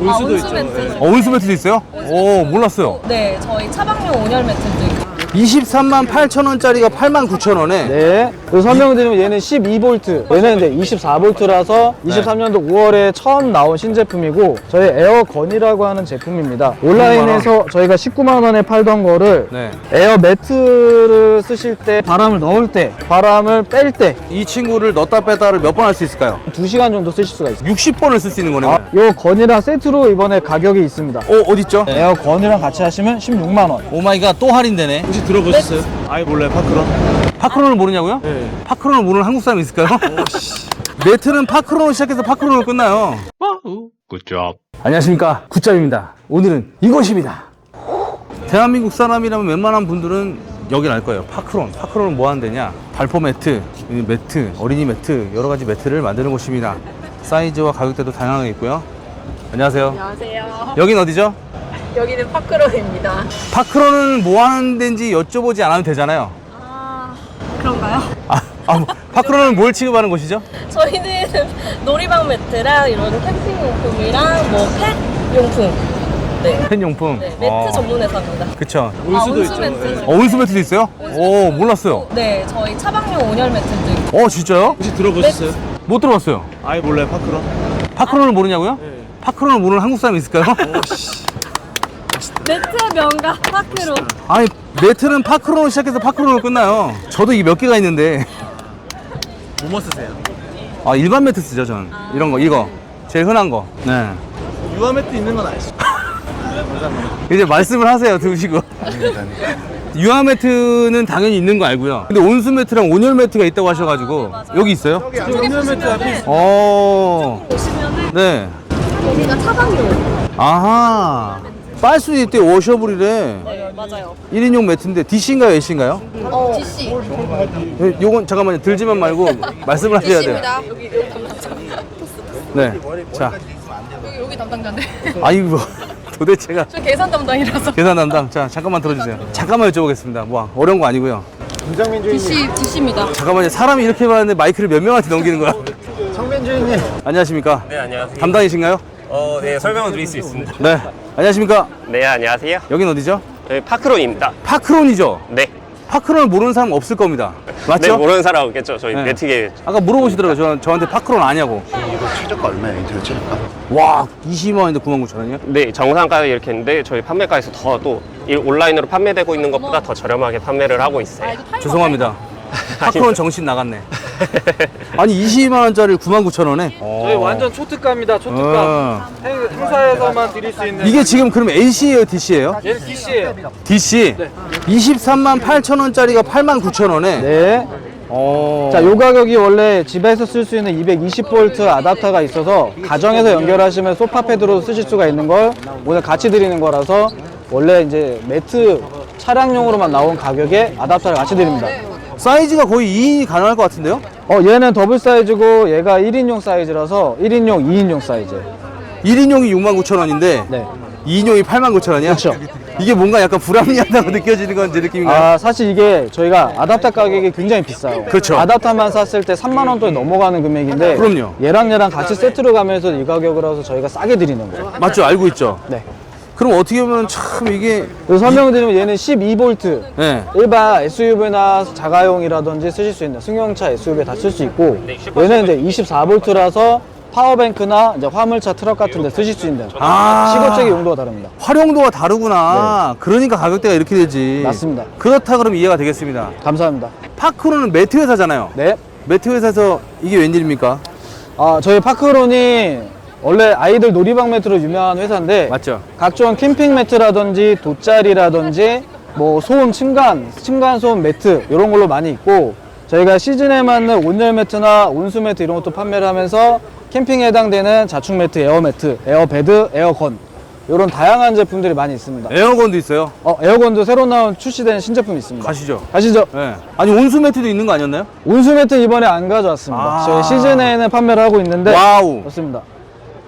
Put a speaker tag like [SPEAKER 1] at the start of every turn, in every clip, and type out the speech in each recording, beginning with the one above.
[SPEAKER 1] 온수도 있죠.
[SPEAKER 2] 어, 온수 매트도 있어요? 오, 몰랐어요.
[SPEAKER 3] 네, 저희 차박용 온열 매트도.
[SPEAKER 2] 23만 8천 원짜리가 8만 9천 원에
[SPEAKER 1] 네. 그리고 설명드리면 얘는 12V. 얘는 근데 24V라서 23년도 5월에 처음 나온 신제품이고 저희 에어건이라고 하는 제품입니다. 온라인에서 저희가 19만 원에 팔던 거를
[SPEAKER 2] 네.
[SPEAKER 1] 에어 매트를 쓰실 때 바람을 넣을 때 바람을 뺄 때
[SPEAKER 2] 이 친구를 넣었다 뺐다를 몇 번 할 수 있을까요?
[SPEAKER 1] 2시간 정도 쓰실 수가 있어요.
[SPEAKER 2] 60번을 쓸 수 있는 거네요.
[SPEAKER 1] 아, 요 건이랑 세트로 이번에 가격이 있습니다.
[SPEAKER 2] 어, 어딨죠?
[SPEAKER 1] 에어건이랑 같이 하시면 16만 원.
[SPEAKER 2] 오마이갓 또 할인되네.
[SPEAKER 4] 혹시 들어보셨어요? 아예 몰라요 파크론?
[SPEAKER 2] 파크론을 모르냐고요?
[SPEAKER 4] 네.
[SPEAKER 2] 파크론을 모르는 한국 사람 있을까요? 매트는 파크론으로 시작해서 파크론으로 끝나요.
[SPEAKER 4] Good job.
[SPEAKER 2] 안녕하십니까. 굿잡입니다. 오늘은 이것입니다. 대한민국 사람이라면 웬만한 분들은 여길 알 거예요. 파크론. 파크론은 뭐 하는 데냐? 발포 매트, 이 매트, 어린이 매트, 여러 가지 매트를 만드는 곳입니다. 사이즈와 가격대도 다양하게 있고요. 안녕하세요.
[SPEAKER 3] 안녕하세요.
[SPEAKER 2] 여긴 어디죠?
[SPEAKER 3] 여기는 파크론입니다.
[SPEAKER 2] 파크론은 뭐 하는 데인지 여쭤보지 않아도 되잖아요.
[SPEAKER 3] 아, 그런가요?
[SPEAKER 2] 아, 아, 파크론은 뭘 취급하는 곳이죠?
[SPEAKER 3] 저희는 놀이방 매트랑 이런 캠핑 용품이랑 뭐 펫 용품. 네.
[SPEAKER 2] 펜용품.
[SPEAKER 3] 네, 매트
[SPEAKER 2] 어,
[SPEAKER 3] 전문 회사입니다.
[SPEAKER 2] 그쵸.
[SPEAKER 3] 아, 온수 매트.
[SPEAKER 2] 어, 온수 매트도 있어요? 오, 몰랐어요.
[SPEAKER 3] 네, 저희 차박용 온열 매트도 있고.
[SPEAKER 2] 어, 진짜요?
[SPEAKER 4] 혹시 들어보셨어요?
[SPEAKER 2] 못 들어봤어요.
[SPEAKER 4] 아예 몰라요 파크론?
[SPEAKER 2] 파크론을 모르냐고요?
[SPEAKER 4] 네.
[SPEAKER 2] 파크론을 모르는 한국 사람 있을까요?
[SPEAKER 3] 매트의 명가 파크론.
[SPEAKER 2] 아니 매트는 파크론으로 시작해서 파크론으로 끝나요. 저도 이게 몇 개가 있는데
[SPEAKER 4] 뭐뭐 쓰세요?
[SPEAKER 2] 아 일반 매트 쓰죠 전 이런 거 이거 제일 흔한 거. 네.
[SPEAKER 4] 유아 매트 있는 건 아시죠?
[SPEAKER 2] 이제 말씀을 하세요 들으시고. 유아 매트는 당연히 있는 거 알고요. 근데 온수 매트랑 온열 매트가 있다고 하셔가지고 여기 있어요?
[SPEAKER 4] 온열 매트 앞에
[SPEAKER 2] 어.
[SPEAKER 3] 보시면은
[SPEAKER 2] 네.
[SPEAKER 3] 여기가 차박용.
[SPEAKER 2] 아하. 빨수 있대 워셔블이래.
[SPEAKER 3] 네, 맞아요.
[SPEAKER 2] 1인용 매트인데 DC인가요, AC인가요?
[SPEAKER 3] 어, DC.
[SPEAKER 2] 요건 잠깐만요. 들지만 말고 말씀을 하셔야 돼요.
[SPEAKER 3] 여기 여기 담당자.
[SPEAKER 2] 네. 자,
[SPEAKER 3] 여기 여기 담당자인데.
[SPEAKER 2] 아이고 뭐, 도대체가
[SPEAKER 3] 저 계산 담당이라서.
[SPEAKER 2] 계산 담당. 자, 잠깐만 들어주세요. 잠깐만 여쭤보겠습니다. 뭐 어려운 거 아니고요.
[SPEAKER 4] 김장민 주인님
[SPEAKER 3] DC DC입니다.
[SPEAKER 2] 잠깐만요. 사람이 이렇게 많은데 마이크를 몇 명한테 넘기는 거야?
[SPEAKER 4] 성민 주인님
[SPEAKER 2] 안녕하십니까?
[SPEAKER 5] 네, 안녕하세요.
[SPEAKER 2] 담당이신가요?
[SPEAKER 5] 어, 네, 설명을 드릴 수 있습니다.
[SPEAKER 2] 네. 안녕하십니까?
[SPEAKER 5] 네, 안녕하세요.
[SPEAKER 2] 여긴 어디죠?
[SPEAKER 5] 저희 파크론입니다.
[SPEAKER 2] 파크론이죠.
[SPEAKER 5] 네.
[SPEAKER 2] 파크론을 모르는 사람 없을 겁니다.
[SPEAKER 5] 네,
[SPEAKER 2] 맞죠?
[SPEAKER 5] 모르는 사람 없겠죠. 저희
[SPEAKER 2] 네.
[SPEAKER 5] 매트계.
[SPEAKER 2] 아까 물어보시더라고요. 저, 저한테 파크론 아냐고.
[SPEAKER 6] 최저가 얼마예요 인터넷 최저가?
[SPEAKER 2] 와, 20만 원인데 9만 9천 원이요?
[SPEAKER 5] 네, 정상가 이렇게 했는데 저희 판매가에서 더 또 온라인으로 판매되고 있는 것보다 더 저렴하게 판매를 하고 있어요.
[SPEAKER 2] 죄송합니다. 파크론 정신 나갔네. 아니 22만 원짜리 9만 9천 원에.
[SPEAKER 1] 저희 완전 초특가입니다. 초특가.
[SPEAKER 2] 어.
[SPEAKER 1] 행- 행사에서만 드릴 수 있는
[SPEAKER 2] 이게 지금 그럼 AC예요, DC예요?
[SPEAKER 1] 얘는 DC예요.
[SPEAKER 2] DC. 23만 8천 원짜리가 8만 9천 원에.
[SPEAKER 1] 네.
[SPEAKER 2] 어.
[SPEAKER 1] 자, 요 가격이 원래 집에서 쓸 수 있는 220V 아답터가 있어서 가정에서 연결하시면 소파 패드로 쓰실 수가 있는 걸 오늘 같이 드리는 거라서 원래 이제 매트 차량용으로만 나온 가격에 아답터를 같이 드립니다.
[SPEAKER 2] 사이즈가 거의 2인이 가능할 것 같은데요?
[SPEAKER 1] 어, 얘는 더블 사이즈고 얘가 1인용 사이즈라서 1인용, 2인용 사이즈.
[SPEAKER 2] 1인용이 6만 9천 원인데
[SPEAKER 1] 네.
[SPEAKER 2] 2인용이 8만 9천 원이야?
[SPEAKER 1] 그쵸.
[SPEAKER 2] 이게 뭔가 약간 불합리하다고 느껴지는 건 제 느낌인가요?
[SPEAKER 1] 아, 사실 이게 저희가 아답터 가격이 굉장히 비싸요.
[SPEAKER 2] 그렇죠.
[SPEAKER 1] 아답터만 샀을 때 3만 원 돈이 넘어가는 금액인데
[SPEAKER 2] 그럼요.
[SPEAKER 1] 얘랑 얘랑 같이 세트로 가면서 이 가격으로 해서 저희가 싸게 드리는 거예요.
[SPEAKER 2] 맞죠? 알고 있죠?
[SPEAKER 1] 네.
[SPEAKER 2] 그럼 어떻게 보면 참 이게
[SPEAKER 1] 그리고 설명드리면 얘는 12V
[SPEAKER 2] 네.
[SPEAKER 1] 일반 SUV나 자가용이라든지 쓰실 수 있는 승용차 SUV에 다 쓸 수 있고 얘는 이제 24V라서 파워뱅크나 이제 화물차 트럭 같은 데 쓰실 수 있는
[SPEAKER 2] 아.
[SPEAKER 1] 시급적인 용도가 다릅니다.
[SPEAKER 2] 활용도가 다르구나. 그러니까 가격대가 이렇게 되지.
[SPEAKER 1] 맞습니다.
[SPEAKER 2] 그렇다 그러면 이해가 되겠습니다.
[SPEAKER 1] 감사합니다.
[SPEAKER 2] 파크로는 매트 회사잖아요.
[SPEAKER 1] 네.
[SPEAKER 2] 매트 회사에서 이게 웬일입니까?
[SPEAKER 1] 아, 저희 파크론이 원래 아이들 놀이방 매트로 유명한 회사인데
[SPEAKER 2] 맞죠?
[SPEAKER 1] 각종 캠핑 매트라든지 돗자리라든지 뭐 소음 층간, 층간 소음 매트 이런 걸로 많이 있고 저희가 시즌에 맞는 온열 매트나 온수 매트 이런 것도 판매를 하면서 캠핑에 해당되는 자충 매트, 에어 매트, 에어 베드, 에어건 이런 다양한 제품들이 많이 있습니다.
[SPEAKER 2] 에어건도 있어요.
[SPEAKER 1] 어, 에어건도 새로 나온 출시된 신제품이 있습니다.
[SPEAKER 2] 가시죠.
[SPEAKER 1] 가시죠.
[SPEAKER 2] 네. 아니 온수 매트도 있는 거 아니었나요?
[SPEAKER 1] 온수 매트 이번에 안 가져왔습니다.
[SPEAKER 2] 아.
[SPEAKER 1] 저희 시즌에는 판매를 하고 있는데
[SPEAKER 2] 와우.
[SPEAKER 1] 그렇습니다.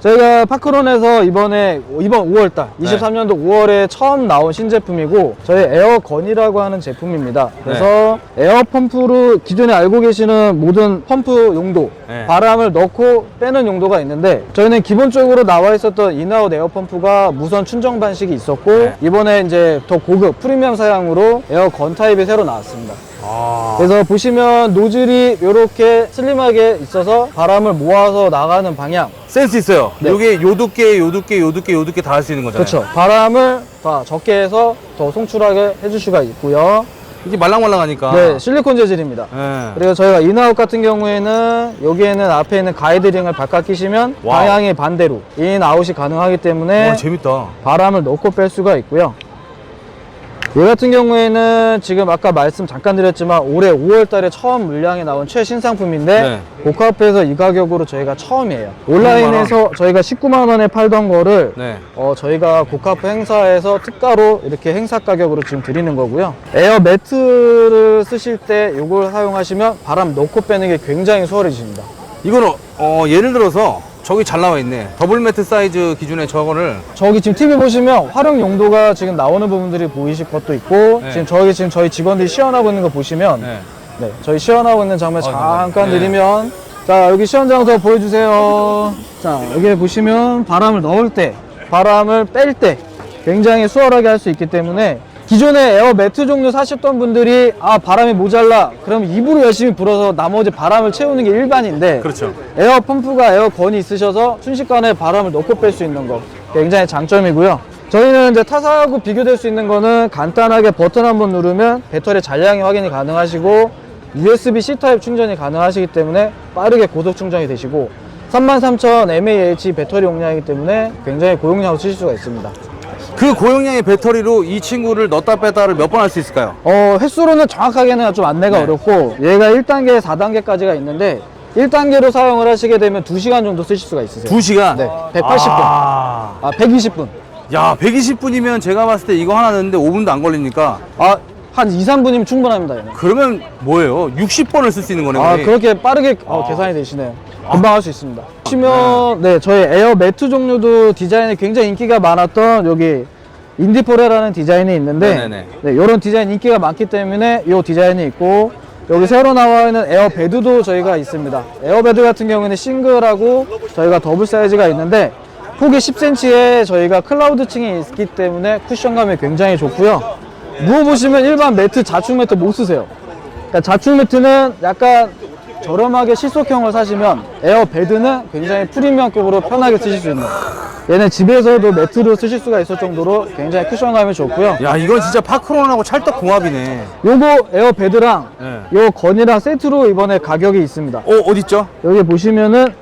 [SPEAKER 1] 저희가 파크론에서 이번에 이번 5월달 23년도 5월에 처음 나온 신제품이고 저희 에어건이라고 하는 제품입니다. 그래서 에어 펌프로 기존에 알고 계시는 모든 펌프 용도
[SPEAKER 2] 네.
[SPEAKER 1] 바람을 넣고 빼는 용도가 있는데 저희는 기본적으로 나와 있었던 인아웃 에어 펌프가 무선 충전 방식이 있었고
[SPEAKER 2] 네.
[SPEAKER 1] 이번에 이제 더 고급 프리미엄 사양으로 에어건 타입이 새로 나왔습니다.
[SPEAKER 2] 아.
[SPEAKER 1] 그래서 보시면 노즐이 이렇게 슬림하게 있어서 바람을 모아서 나가는 방향
[SPEAKER 2] 센스 있어요.
[SPEAKER 1] 네.
[SPEAKER 2] 요게 요 두께, 요 두께, 요 두께, 요 두께 다 할 수 있는 거잖아요.
[SPEAKER 1] 그렇죠 바람을 더 적게 해서 더 송출하게 해줄 수가 있고요
[SPEAKER 2] 이게 말랑말랑하니까.
[SPEAKER 1] 네 실리콘 재질입니다
[SPEAKER 2] 네.
[SPEAKER 1] 그리고 저희가 인아웃 같은 경우에는 여기에는 앞에 있는 가이드링을 바깥 끼시면
[SPEAKER 2] 와우.
[SPEAKER 1] 방향이 반대로 인아웃이 가능하기 때문에
[SPEAKER 2] 와, 재밌다.
[SPEAKER 1] 바람을 넣고 뺄 수가 있고요. 얘 같은 경우에는 지금 아까 말씀 잠깐 드렸지만 올해 5월 달에 처음 물량이 나온 최신상품인데
[SPEAKER 2] 네.
[SPEAKER 1] 고카페에서 이 가격으로 저희가 처음이에요. 온라인에서 저희가 19만 원에 팔던 거를
[SPEAKER 2] 네.
[SPEAKER 1] 어, 저희가 고카페 행사에서 특가로 이렇게 행사 가격으로 지금 드리는 거고요. 에어 매트를 쓰실 때 이걸 사용하시면 바람 넣고 빼는 게 굉장히 수월해집니다.
[SPEAKER 2] 이거는 어, 예를 들어서 저기 잘 나와 있네. 더블 매트 사이즈 기준의 저거를
[SPEAKER 1] 저기 지금 TV 보시면 활용 용도가 지금 나오는 부분들이 보이실 것도 있고
[SPEAKER 2] 네.
[SPEAKER 1] 지금 저기 지금 저희 직원들이 시연하고 있는 거 보시면
[SPEAKER 2] 네.
[SPEAKER 1] 네, 저희 시연하고 있는 장면
[SPEAKER 2] 어,
[SPEAKER 1] 잠깐
[SPEAKER 2] 잠깐만. 네.
[SPEAKER 1] 드리면 자 여기 시연 장소 보여주세요 자 여기 보시면 바람을 넣을 때 바람을 뺄 때 굉장히 수월하게 할 수 있기 때문에 기존에 에어 매트 종류 사셨던 분들이 아 바람이 모자라 그럼 입으로 열심히 불어서 나머지 바람을 채우는 게 일반인데
[SPEAKER 2] 그렇죠.
[SPEAKER 1] 에어 펌프가 에어건이 있으셔서 순식간에 바람을 넣고 뺄 수 있는 거 굉장히 장점이고요. 저희는 이제 타사하고 비교될 수 있는 거는 간단하게 버튼 한번 누르면 배터리 잔량이 확인이 가능하시고 USB-C 타입 충전이 가능하시기 때문에 빠르게 고속 충전이 되시고 33,000 mAh 배터리 용량이기 때문에 굉장히 고용량으로 쓰실 수가 있습니다.
[SPEAKER 2] 그 고용량의 배터리로 이 친구를 넣었다 뺐다를 몇 번 할 수 있을까요?
[SPEAKER 1] 어, 횟수로는 정확하게는 좀 안내가
[SPEAKER 2] 네.
[SPEAKER 1] 어렵고 얘가 1단계, 4단계까지가 있는데 1단계로 사용을 하시게 되면 2시간 정도 쓰실 수가 있으세요.
[SPEAKER 2] 2시간?
[SPEAKER 1] 네, 180분.
[SPEAKER 2] 아,
[SPEAKER 1] 아, 120분.
[SPEAKER 2] 야, 120분이면 제가 봤을 때 이거 하나 넣는데 5분도 안 걸리니까
[SPEAKER 1] 아, 한 2, 3분이면 충분합니다. 얘는.
[SPEAKER 2] 그러면 뭐예요? 60번을 쓸 수 있는 거네요.
[SPEAKER 1] 아,
[SPEAKER 2] 거의.
[SPEAKER 1] 그렇게 빠르게 어, 계산이 되시네요. 금방 할 수 있습니다. 보시면 네, 저희 에어 매트 종류도 디자인이 굉장히 인기가 많았던 여기 인디포레라는 디자인이 있는데
[SPEAKER 2] 네네네.
[SPEAKER 1] 네, 이런 디자인 인기가 많기 때문에 이 디자인이 있고 여기 새로 나와 있는 에어 베드도 저희가 있습니다. 에어 베드 같은 경우에는 싱글하고 저희가 더블 사이즈가 있는데 폭이 10cm에 저희가 클라우드 층이 있기 때문에 쿠션감이 굉장히 좋고요. 누워보시면 일반 매트, 자축 매트 못 쓰세요. 그러니까 자축 매트는 약간 저렴하게 실속형을 사시면 에어 베드는 굉장히 프리미엄급으로 편하게 쓰실 수 있는 얘는 집에서도 매트로 쓰실 수가 있을 정도로 굉장히 쿠션감이 좋고요.
[SPEAKER 2] 야, 이건 진짜 파크론하고 찰떡 궁합이네.
[SPEAKER 1] 요거 에어 베드랑
[SPEAKER 2] 네.
[SPEAKER 1] 요 건이랑 세트로 이번에 가격이 있습니다.
[SPEAKER 2] 어, 어딨죠?
[SPEAKER 1] 여기 보시면은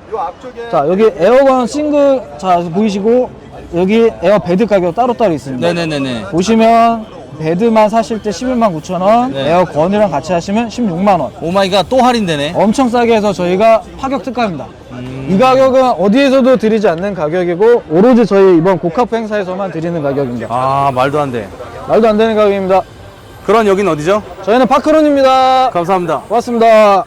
[SPEAKER 1] 자 여기 에어건 싱글 자 보이시고 여기 에어 베드 가격 따로따로 있습니다.
[SPEAKER 2] 네네네네.
[SPEAKER 1] 보시면 베드만 사실 때 11만 9천 원,
[SPEAKER 2] 네.
[SPEAKER 1] 에어건이랑 같이 하시면 16만 원.
[SPEAKER 2] 오마이갓 또 할인되네.
[SPEAKER 1] 엄청 싸게 해서 저희가 파격 특가입니다. 이 가격은 어디에서도 드리지 않는 가격이고 오로지 저희 이번 고카프 행사에서만 드리는 가격입니다.
[SPEAKER 2] 아, 말도 안 돼.
[SPEAKER 1] 말도 안 되는 가격입니다.
[SPEAKER 2] 그런 여긴 어디죠?
[SPEAKER 1] 저희는 파크론입니다.
[SPEAKER 2] 감사합니다.
[SPEAKER 1] 고맙습니다.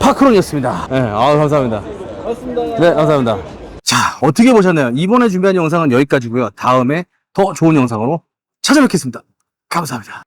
[SPEAKER 2] 파크론이었습니다. 네, 아, 감사합니다.
[SPEAKER 1] 고맙습니다.
[SPEAKER 2] 네, 감사합니다. 자, 어떻게 보셨나요? 이번에 준비한 영상은 여기까지고요. 다음에 더 좋은 영상으로 찾아뵙겠습니다. 감사합니다.